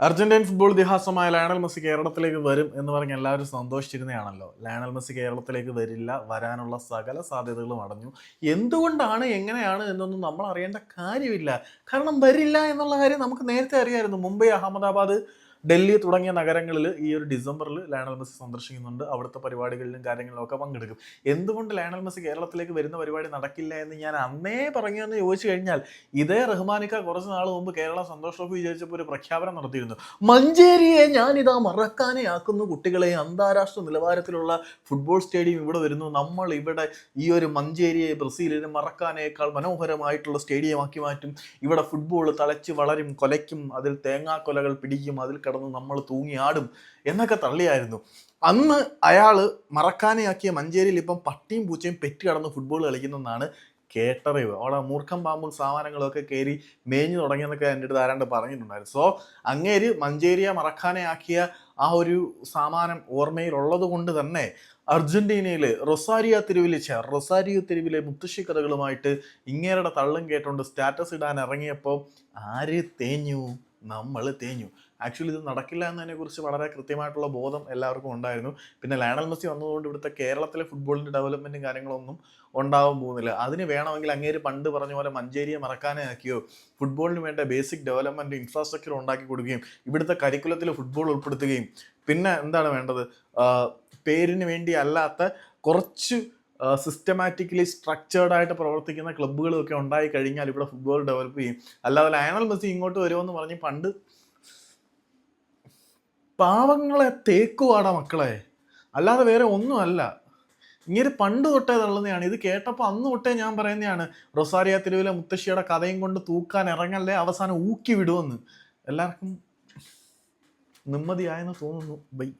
Argentine football ഇതിഹാസമായ Lionel Messi കേരളത്തിലേക്ക് വരും എന്ന് പറഞ്ഞ് എല്ലാവരും സന്തോഷിച്ചിരുന്നതാണല്ലോ. ലയണൽ മെസ്സി കേരളത്തിലേക്ക് വരില്ല വരാനുള്ള സകല സാധ്യതകളും അടഞ്ഞു. എന്തുകൊണ്ടാണ് എങ്ങനെയാണ് എന്നൊന്നും നമ്മൾ അറിയേണ്ട കാര്യമില്ല. കാരണം വരില്ല എന്നുള്ള കാര്യം നമുക്ക് നേരത്തെ അറിയായിരുന്നു. മുംബൈ അഹമ്മദാബാദ് ഡൽഹി തുടങ്ങിയ നഗരങ്ങളിൽ ഈ ഒരു ഡിസംബറിൽ ലയണൽ മെസ്സി സന്ദർശിക്കുന്നുണ്ട്. അവിടുത്തെ പരിപാടികളിലും കാര്യങ്ങളിലും ഒക്കെ പങ്കെടുക്കും. എന്തുകൊണ്ട് ലയണൽ മെസ്സി കേരളത്തിലേക്ക് വരുന്ന പരിപാടി നടക്കില്ല എന്ന് ഞാൻ അന്നേ പറഞ്ഞു എന്ന് ചോദിച്ചു കഴിഞ്ഞാൽ ഇതേ റഹ്മാനിക്ക കുറച്ച് നാൾ മുമ്പ് കേരള സന്തോഷ് ട്രോഫി വിജയിച്ചപ്പോൾ ഒരു പ്രഖ്യാപനം നടത്തിയിരുന്നു. മഞ്ചേരിയെ ഞാനിതാ മറക്കാനെ ആക്കുന്നു കുട്ടികളെ. അന്താരാഷ്ട്ര നിലവാരത്തിലുള്ള ഫുട്ബോൾ സ്റ്റേഡിയം ഇവിടെ വരുന്നു. നമ്മൾ ഇവിടെ ഈ ഒരു മഞ്ചേരിയെ ബ്രസീലിനെ മറക്കാനേക്കാൾ മനോഹരമായിട്ടുള്ള സ്റ്റേഡിയമാക്കി മാറ്റും. ഇവിടെ ഫുട്ബോൾ തളച്ച് വളരും കൊലയ്ക്കും അതിൽ തേങ്ങാക്കൊലകൾ പിടിക്കും അതിൽ കിടന്ന് നമ്മൾ തൂങ്ങിയാടും എന്നൊക്കെ തള്ളിയായിരുന്നു. അന്ന് അയാൾ മറക്കാനെയാക്കിയ മഞ്ചേരിയിൽ ഇപ്പം പട്ടിയും പൂച്ചയും പെറ്റ് കടന്ന് ഫുട്ബോൾ കളിക്കുന്നെന്നാണ് കേട്ടറിവ്. അവിടെ മൂർഖം പാമ്പും സാമാനങ്ങളൊക്കെ കയറി മേഞ്ഞു തുടങ്ങിയെന്നൊക്കെ എന്റെ അടുത്ത് ആരാണ്ട് പറഞ്ഞിട്ടുണ്ടായിരുന്നു. സോ അങ്ങേര് മഞ്ചേരിയെ മറക്കാനെയാക്കിയ ആ ഒരു സാമാനം ഓർമ്മയിലുള്ളത് കൊണ്ട് തന്നെ അർജന്റീനയിൽ റൊസാരിയ തെരുവിൽ ഛെ, റൊസാരിയ തെരുവിലെ മുത്തശ്ശി കഥകളുമായിട്ട് ഇങ്ങേരുടെ തള്ളും കേട്ടുകൊണ്ട് സ്റ്റാറ്റസ് ഇടാൻ ഇറങ്ങിയപ്പോൾ ആര് തേഞ്ഞു? നമ്മൾ തേഞ്ഞു. ആക്ച്വലി ഇത് നടക്കില്ല എന്നതിനെ കുറിച്ച് വളരെ കൃത്യമായിട്ടുള്ള ബോധം എല്ലാവർക്കും ഉണ്ടായിരുന്നു. പിന്നെ ലയണൽ മെസ്സി വന്നതുകൊണ്ട് ഇവിടുത്തെ കേരളത്തിലെ ഫുട്ബോളിന്റെ ഡെവലപ്മെന്റും കാര്യങ്ങളൊന്നും ഉണ്ടാവാൻ പോകുന്നില്ല. അതിന് വേണമെങ്കിൽ അങ്ങേര് പണ്ട് പറഞ്ഞ പോലെ മഞ്ചേരിയെ മറക്കാനേ ആക്കിയോ? ഫുട്ബോളിന് വേണ്ട ബേസിക് ഡെവലപ്മെന്റ് ഇൻഫ്രാസ്ട്രക്ചർ ഉണ്ടാക്കി കൊടുക്കുകയും ഇവിടുത്തെ കരിക്കുലത്തിൽ ഫുട്ബോൾ ഉൾപ്പെടുത്തുകയും. പിന്നെ എന്താണ് വേണ്ടത്? പേരിന് വേണ്ടി അല്ലാത്ത കുറച്ച് സിസ്റ്റമാറ്റിക്കലി സ്ട്രക്ചേർഡ് ആയിട്ട് പ്രവർത്തിക്കുന്ന ക്ലബ്ബുകളും ഒക്കെ ഉണ്ടായി കഴിഞ്ഞാൽ ഇവിടെ ഫുട്ബോൾ ഡെവലപ്പ് ചെയ്യും. അല്ലാതെ ലയണൽ മെസ്സി ഇങ്ങോട്ട് വരുമെന്ന് പറഞ്ഞ് പണ്ട് പാവങ്ങളെ തേക്കുവാടാ മക്കളെ. അല്ലാതെ വേറെ ഒന്നുമല്ല. ഇങ്ങനെ പണ്ട് തൊട്ടേ തള്ളുന്നതാണ്. ഇത് കേട്ടപ്പോൾ അന്ന് തൊട്ടേ ഞാൻ പറയുന്നതാണ് റൊസാരിയ തെരുവിലെ മുത്തശ്ശിയുടെ കഥയും കൊണ്ട് തൂക്കാൻ ഇറങ്ങല്ലേ അവസാനം ഊക്കി വിടുമെന്ന് എല്ലാവർക്കും നിമ്മതിയായെന്ന് തോന്നുന്നു. ബൈ